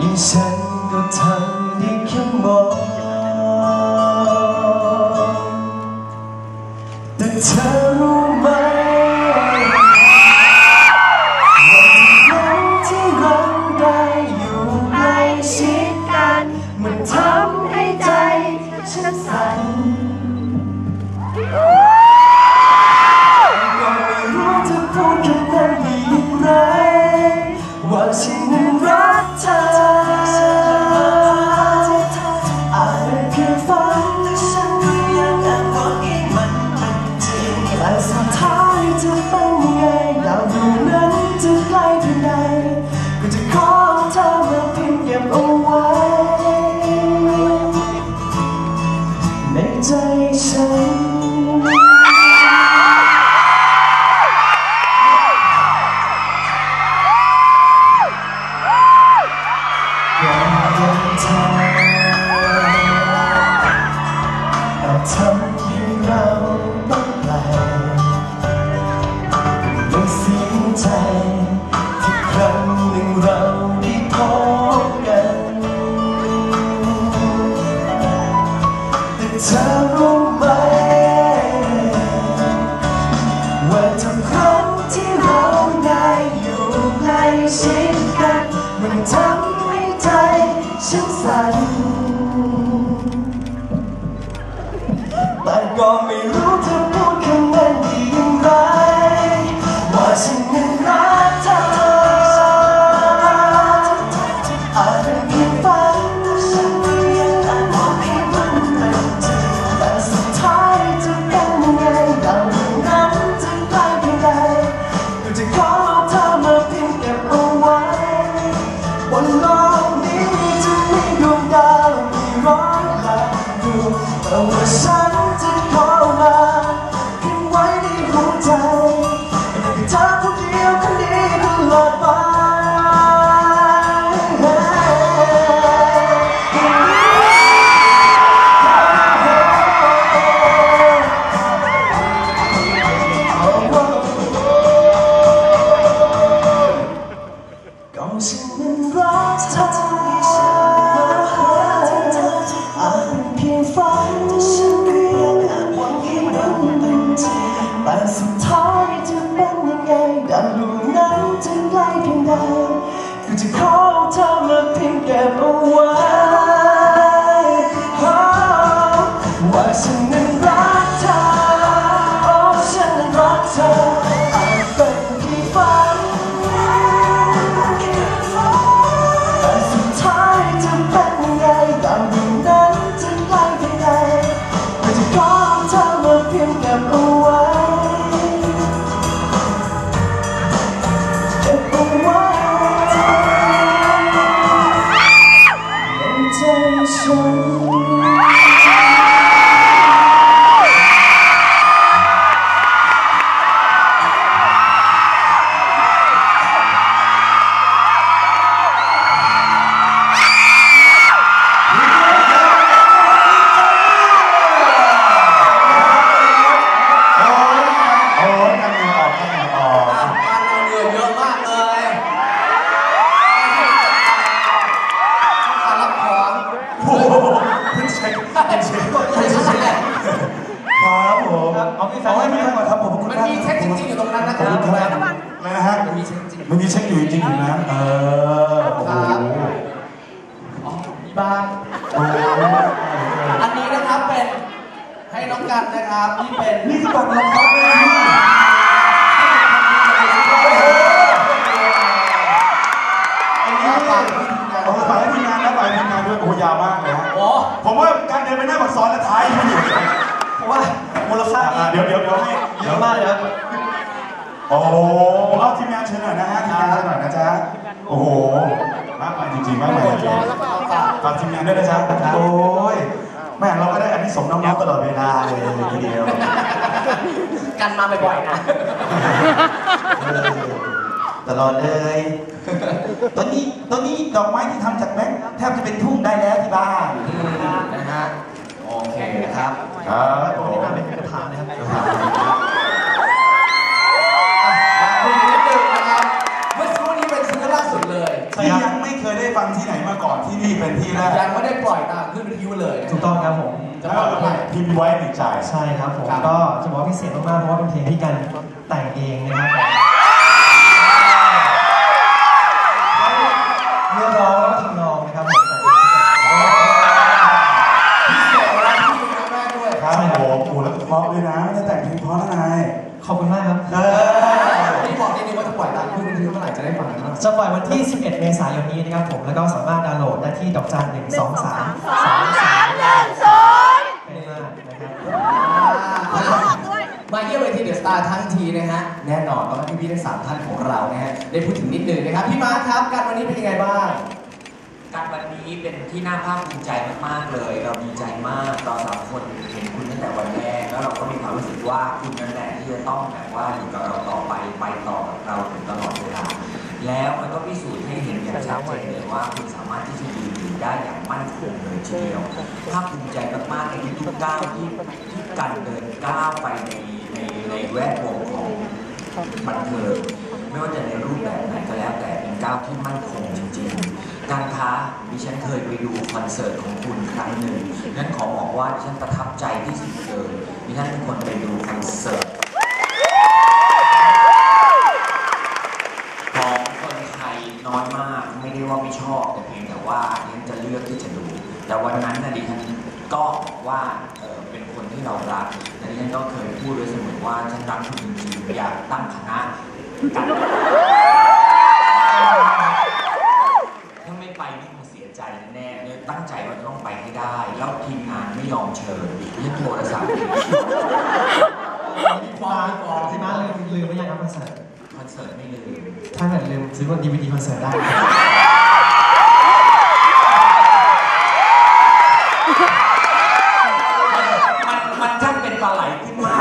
ยิ่งฉันก็ทำได้แค่มองแต่เธอรู้ไหมวันนั้ที่เราได้อยู่ใกล้ชิดกัน มันทำให้ใจฉันสั่นก็ไม่รู้จะพูดคำนั้นได้ยังไงว่าฉัน แแต่สุดท้ายจะเป็นยังไงดาวดวงนั้นจะไกลเพียงใดก็จะขอเธอมาเพียงเก็บเอาไว้ นะเออโอ้โหอ๋อมีบ้าง โอ้โหอันนี้นะครับเป็นให้น้องกันนะครับที่เป็นนี่คือบัตรรองรับเลยนี่อันนี้ฝากที่ทีมงานเอาฝากให้ทีมงานนะฝากให้ทีมงานด้วยโอ้โหยาวมากเลยฮะโอ้ผมว่าการเดินไปหน้าปากซอยและท้ายมันอยู่เพราะว่ามูลค่าอ่าเดี๋ยวเดี๋ยวเดี๋ยวให้เยอะมากเลยครับ โอ้โหเอาทีมงานเชิญหน่อยนะฮะทีมงานเชิญหน่อยนะจ๊ะโอ้โหมากมายจ ริงๆมากมายจริงๆฝากทีมงานด้วยนะจ๊ะโอ้ยแม่เราก็ได้อันนี้สมน้องๆตลอดเวลาเลยทีเดียว กันมาบ่อยๆนะเออตลอดเลย ตอนนี้ตอนนี้ดอกไม้ที่ทำจากแบงค์แทบจะเป็นทุ่งได้แล้วที่บ้านนะฮะ โอเคนะครับ ครับผมนี่น่าเป็นกระถางนะครับ เป็นที่แรกยังไม่ได้ปล่อยตามขึ้นวิทยุเลย ถูกต้องครับผมจะปล่อยเมื่อไหร่เพพิมพ์ไว้ในใจใช่ครับผมครับก็จะบอกว่าพิเศษมากๆเพราะว่าเป็นเพลงที่กันแต่งเองนะครับผมเนื้อร้องแล้วก็ทำนองนะครับผมแต่งเองพิเศษอะไรที่เป็นครั้งแรกด้วยครับผมโอ้โหแล้วก็เพราะด้วยนะไม่ได้แต่งเพลงเพราะนะนายขอบคุณมากครับ ไหร่จะได้ฟังนบ้างจะปล่อยวันที่ 11 เมษายนนี้นะครับผม แล้วก็สามารถดาวน์โหลดได้ที่ดอกจัน1 2 3 3 3 3เป็นมากนะครับมาเยี่ยมเวทีเดอะสตาร์ทั้งทีนะฮะ แน่นอนต้องให้พี่ๆทั้งสามท่านของเรานะฮะ ได้พูดถึงนิดนึงนะครับ พี่มาร์คครับ การวันนี้เป็นยังไงบ้างการวันนี้เป็นที่น่าภาคภูมิใจมากๆเลย เราดีใจมากเราสามคนเห็นคุณตั้งแต่วันแรกแล้วเราก็มีความรู้สึกว่าคุณนั่นแหละที่จะต้องแบบว่าอยู่กับเราต่อไปไปต่อกับเราถึงตลอด แล้วมันก็พิสูจน์ให้เห็นอย่างชัดเจนเลยว่าคุณสามารถที่จะยืนอยู่ได้อย่างมั่นคงเลยทีเดียวภาคภูมิใจมากๆในทุกๆก้าวที่ที่การเดินก้าวไปในในในแวดวงของบันเทิงไม่ว่าจะในรูปแบบไหนก็แล้วแต่เป็นก้าวที่มั่นคงจริงๆ การค้าดิฉันเคยไปดูคอนเสิร์ตของคุณครั้งหนึ่งนั้นขอบอกว่าดิฉันประทับใจที่สุดเลยดิฉันเป็นคนไปดูคอนเสิร์ตของคนไทย น้อยมากไม่ได้ว่าไม่ชอบแต่เพียงแต่ว่าดิฉันจะเลือกที่จะดู แต่วันนั้นนะดิฉันก็ว่าเออเป็นคนที่เรารักและดิฉันก็เคยพูดไว้เสมอว่าฉันรักคุณจริงๆอยากตั้งคณะกันถ้าไม่ไปนี่คงเสียใจแน่เลยตั้งใจว่าจะต้องไปให้ได้ แล้วทีมงานไม่ยอมเชิญยังโทรศัพท์พี่มาพี่มาลืมลืมไม่ยังครับคอนเสิร์ต สิร์ตไม่ลืมถ้าเกิดลืมซื้อวันดีวีดีคอนเสิร์ตได้ มันมันช่างเป็นปลาไหลขึ้นมาก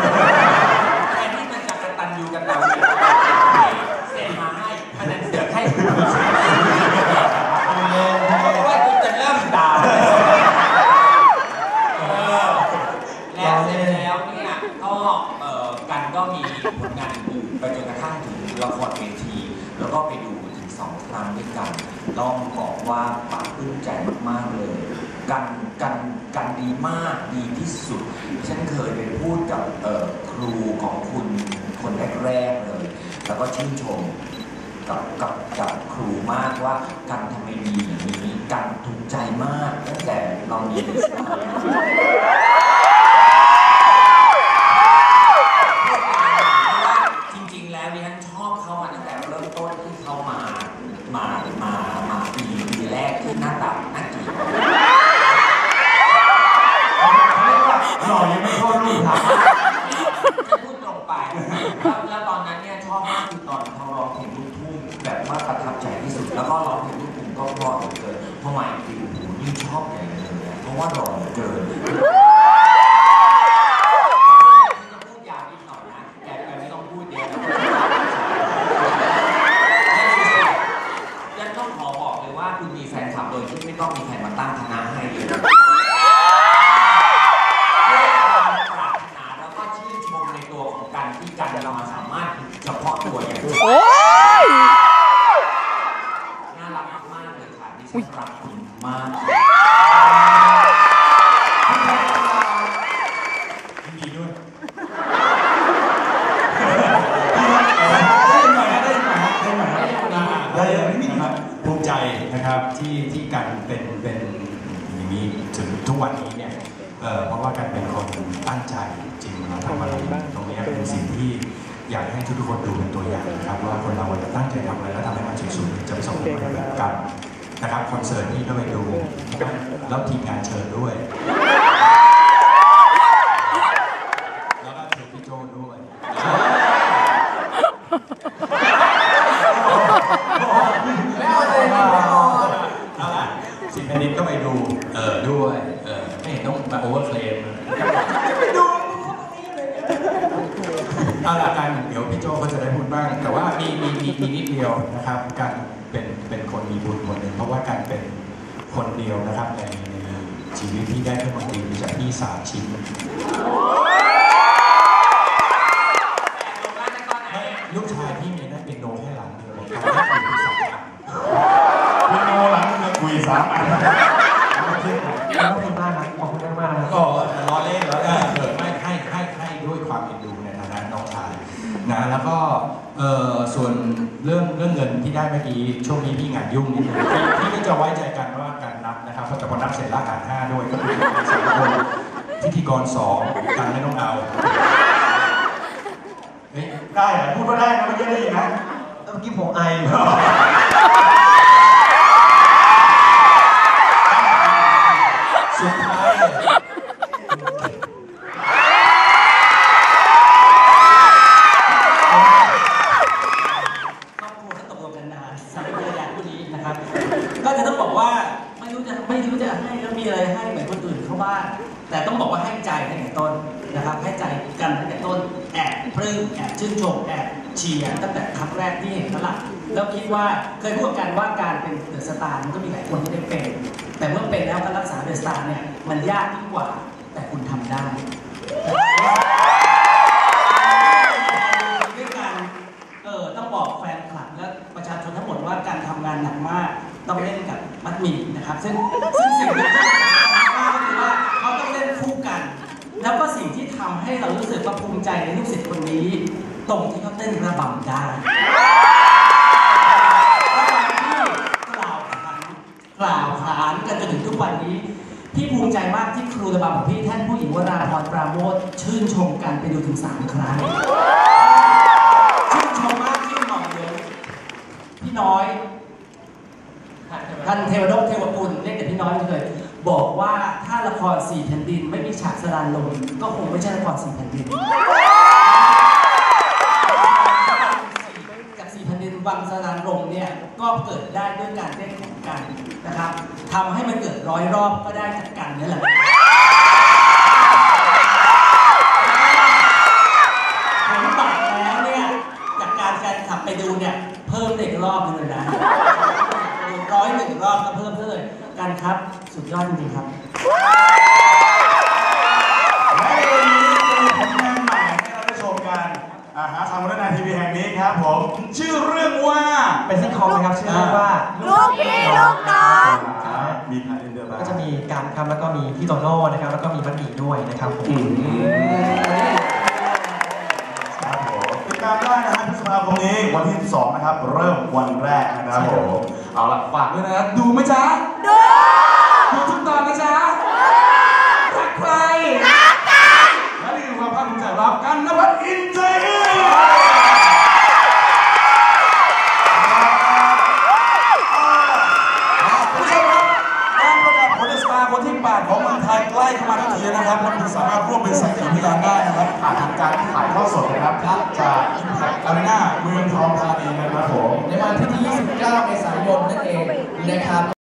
แทนที่มันจะกระตันยูกันเราเนี่ยเซ็นมาให้อันนั้นเสือกให้คุณผู้ชมเพราะว่าคุณจะเริ่มด่าเออแล้วเสร็จแล้วเนี่ยก็เอ่อกันก็มีผลงานอื่นๆไปจนกระทั่งถึงละครเวที แล้วก็ไปดูถึงสองครั้งด้วยกันต้องบอกว่าปลาปลื้มใจมากๆเลย กันกันกันดีมากดีที่สุดฉันเคยไปพูดกับครูของคุณคนแรกๆเลย แล้วก็ชื่นชมกับกับกับครูมากว่ากันทำไมดีอย่างนี้กันถูกใจมากตั้งแต่เราเด็กสาจริงๆแล้วดิฉันชอบเขามาตั้งแต่เริ่มต้นที่เขามามามามาปีปีแรกที่หน้าตาหน้าเกลียด หล่อยังไม่เข้ารูปครับ จะพูดตรงไปแล้วแล้วตอนนั้นเนี่ยชอบมากคือตอนเขาร้องเพลงลูกทุ่งแบบว่าประทับใจที่สุด แล้วก็ร้องเพลงลูกทุ่งก็เพราะเหลือเกินเพราะใหม่คือโอ้โหยิ่งชอบใหญ่เลยอะเพราะว่าหล่อเหลือเกินจะพูดยาวนิดหน่อยนะแต่แต่ไม่ต้องพูดเยอะนะยันต้องขอบอกเลยว่าคุณมีแฟนคลับโดยที่ไม่ต้องมีใครมาตั้งคณะให้เลย ด้วยความปรารถนาแล้วก็ชื่นชมในตัวของการที่การเราสามารถเฉพาะตัวอย่างนี้น่ารักมากๆเลยค่ะดิฉันรักคุณมาก ยินดีด้วยได้หน่อยนะได้หน่อยนะได้หน่อยนะได้เลยนี่ครับ ภูมิใจนะครับที่ที่กันเป็นเป็นอย่างนี้ถึงทุกวันนี้เนี่ยเอ่อเพราะว่ากันเป็นคนตั้งใจจริงเราทำอะไรตรงเนี้ยเป็นสิ่งที่อยากให้ทุกๆคนดูเป็นตัวอย่างนะครับว่าคนเราจะตั้งใจทำอะไรแล้วทำให้มันสุดๆจะประสบความสำเร็จกันนะครับคอนเสิร์ตนี้ก็ไปดูนะครับ แล้วทีมงานเชิญด้วย แล้วก็เชิญพี่โจด้วยไม่เอาเลยไม่เอาเอาละสิบแผ่นดินก็ไปดู เออด้วย เออไม่เห็นต้องมาโอเวอร์เคลมไปดูเอาละกันเดี๋ยวพี่โจเขาจะได้พูดบ้าง แต่ว่ามีมีมีมีนิดเดียวนะครับ การเป็นเป็นคนมีบุญคนหนึ่งเพราะว่าการเป็น คนเดียวนะครับในชีวิตที่ได้เครื่อดนตรีจากพี่สามชิ้นลูกชายพี่มีได้เป็นโนให้หลังเดียวเป็นโนหลังเดียวคุยสามอันขอบคุณมากนะขอบคุณมากนะก็รอเล่นแล้วกัเกิดไม่ให้ให้ให้ด้วยความเอ็นดูในฐานะน้องชายนะแล้วก็เออส่วนเรื่องเรื่องเงินที่ได้เมื่อกี้ช่วงนี้พี่งานยุ่งนิดนึงพี่ก็จะไว้ใจกัน นับนะครับเพราะแต่พอนับเสร็จแล้วหารห้าด้วยก็คือสามคนพิธีกรสองกันไม่ต้องเอาได้เหรอพูดว่าได้นะเมื่อกี้ได้ยินไหมเมื่อกี้ผมไอ ชียร์ตั้งแต่ครั้งแรกที่เห็นแล้วล่ะแล้วคิดว่าเคยพูดกันว่าการเป็นเดอะสตาร์มันก็มีหลายคนที่ได้เป็น แต่เมื่อเป็นแล้วการรักษาเดอะสตาร์เนี่ยมันยากยิ่งกว่า แต่คุณทำได้ด้วยกันเออต้องบอกแฟนคลับและประชาชนทั้งหมดว่าการทำงานหนักมากต้องเล่นกับมัดหมี่นะครับ ซึ่งซึ่งสิ่งที่สำมาก็คือว่าเขาต้องเล่นคู่กัน แล้วก็สิ่งที่ทำให้เรารู้สึกว่าภูมิใจในลูกศิษย์คนนี้ ตรงที่เขาเต้นระบำได้ระบำที่กล่าวขานกล่าวขานกันจนถึงทุกวันนี้พี่ภูมิใจมากที่ครูระบำของพี่แท่านผู้หญิงวราพรปราโมทชื่นชมกันไปดูถึงสามครั้งชื่นชมมากชื่นหน่อยเลยพี่น้อยท่านเทวดกเทวกุลเรียกแต่พี่น้อยเลยบอกว่าถ้าละครสี่แผ่นดินไม่มีฉากสรานลมก็คงไม่ใช่ละครสี่แผ่นดิน วังสรานลมเนี่ยก็เกิดได้ด้วยการเต้นของกันนะครับทำให้มันเกิดร้อยรอบก็ได้จากกันนี่แหละผลบัตรแล้วเนี่ยจากการการขับไปดูเนี่ยเพิ่มเด็กรอบเลยนะร้อยหนึ่งรอบก็เพิ่มเลยกันครับ สุดยอดจริงๆครับ วีแห่งนี้ครับผม ชื่อเรื่องว่าเป็นซิทคอมนะครับชื่อเรื่องว่าลูกพี่ลูกน้องมีใครเล่นด้วยบ้างก็จะมีการครับแล้วก็มีพี่โตโน่นะครับ แล้วก็มีบัดดี้ด้วยนะครับผมครับผมติดตามได้นะฮะพฤษภาคมนี้วันที่12นะครับ เริ่มวันแรกนะครับผมเอาล่ะฝากด้วยนะดูไหมจ๊ะ ผมในวันที่ 29 เมษายนนั่นเองนะครับ